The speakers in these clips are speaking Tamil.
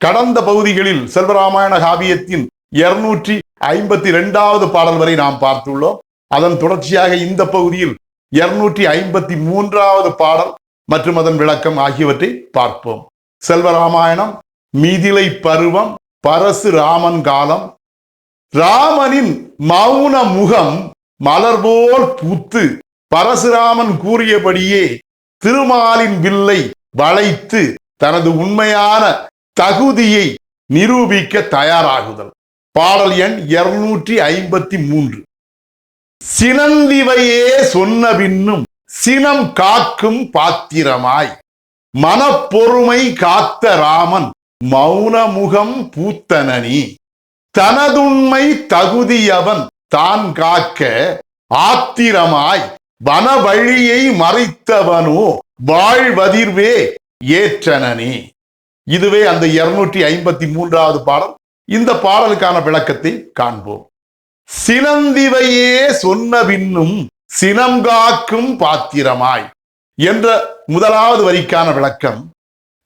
கடந்த பகுதிகளில் செல்வராமாயண காவியத்தின் இருநூற்றி ஐம்பத்தி ரெண்டாவது பாடல் வரை நாம் பார்த்துள்ளோம். அதன் தொடர்ச்சியாக இந்த பகுதியில் இருநூற்றி ஐம்பத்தி மூன்றாவது பாடல் மற்றும் அதன் விளக்கம் ஆகியவற்றை பார்ப்போம். செல்வராமாயணம் மீதிலை பருவம் பரசு ராமன் காலம் ராமனின் மௌன முகம் மலர் போல் பூத்து பரசுராமன் கூறியபடியே திருமாலின் வில்லை வளைத்து தனது உண்மையான தகுதியை நிரூபிக்க தயாராகுதல். பாடல் எண் இருநூற்றி ஐம்பத்தி மூன்று. சினந்திவையே சொன்ன பின்னும் சினம் காக்கும் பாத்திரமாய். மனப்பொறுமை காத்த ராமன் மௌனமுகம் பூத்தனனி. தனதுண்மை தகுதியவன் தான் காக்க ஆத்திரமாய். வனவழியை மறைத்தவனோ வாழ்வதிர்வே ஏற்றனனே. இதுவே அந்த இருநூற்றி ஐம்பத்தி மூன்றாவது பாடல். இந்த பாடலுக்கான விளக்கத்தை காண்போம். சினந்திவையே சொன்ன பின்னும் சினம் காக்கும் பாத்திரமாய் என்ற முதலாவது வரிக்கான விளக்கம்.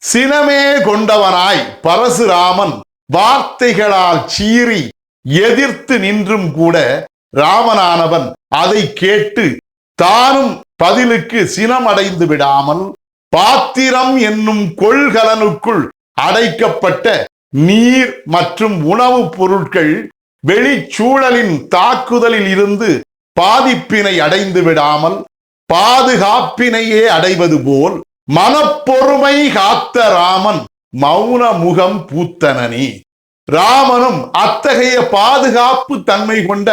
சினமே கொண்டவனாய் பரசுராமன் வார்த்தைகளால் சீறி எதிர்த்து நின்றும் கூட ராமனானவன் அதை கேட்டு தானும் பதிலுக்கு சினம் அடைந்து விடாமல் பாத்திரம் என்னும் கொள்கலனுக்குள் அடைக்கப்பட்ட நீர் மற்றும் உணவுப் பொருட்கள் வெளிச்சூழலின் தாக்குதலில் இருந்து பாதிப்பினை அடைந்து விடாமல் பாதுகாப்பினையே அடைவது போல் மனப்பொறுமை காத்த ராமன் மௌன முகம் பூத்தனனி. ராமனும் அத்தகைய பாதுகாப்பு தன்மை கொண்ட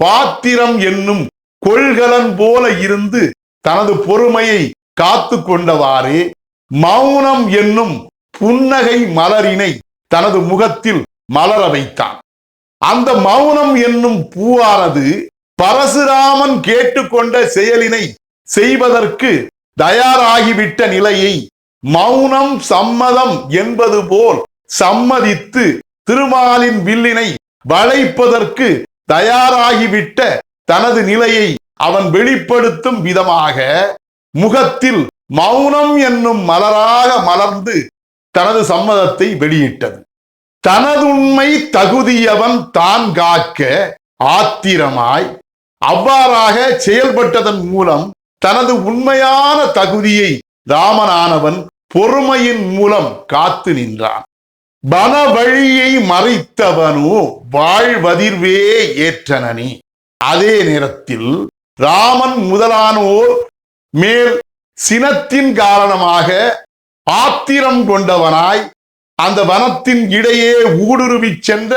பாத்திரம் என்னும் கொள்கலன் போல இருந்து தனது பொறுமையை காத்து கொண்டவாறு மௌனம் என்னும் புன்னகை மலரினை தனது முகத்தில் மலர வைத்தான். அந்த மௌனம் என்னும் பூவானது பரசுராமன் கேட்டுக்கொண்ட செயலினை செய்வதற்கு தயாராகிவிட்ட நிலையை மௌனம் சம்மதம் என்பது போல் சம்மதித்து திருமாலின் வில்லினை வளைப்பதற்கு தயாராகிவிட்ட தனது நிலையை அவன் வெளிப்படுத்தும் விதமாக முகத்தில் மௌனம் என்னும் மலராக மலர்ந்து தனது சம்மதத்தை வெளியிட்டது. தனதுண்மை தகுதியவன் தான் காக்க ஆத்திரமாய் அவ்வாறாக செயல்பட்டதன் மூலம் தனது உண்மையான தகுதியை ராமனானவன் பொறுமையின் மூலம் காத்து நின்றான். பண வழியை மறைத்தவனோ வாழ்வதிர்வே ஏற்றனனி. அதே நேரத்தில் ராமன் முதலானோர் மேல் சினத்தின் காரணமாக ஆத்திரம் கொண்டவனாய் அந்த வனத்தின் இடையே ஊடுருவிச் சென்ற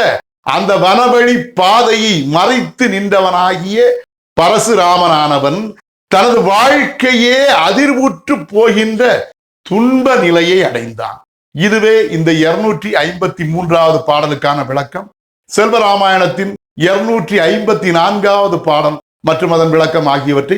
அந்த வனவழி பாதையை மறைத்து நின்றவனாகிய பரசுராமனானவன் தனது வாழ்க்கையே அதிர்வுற்று போகின்ற துன்ப நிலையை அடைந்தான். இதுவே இந்த இருநூற்றி ஐம்பத்தி மூன்றாவது பாடலுக்கான விளக்கம். செல்வராமாயணத்தின் இருநூற்றி ஐம்பத்தி நான்காவது பாடல் மற்றும் அதன் விளக்கம் ஆகியவற்றை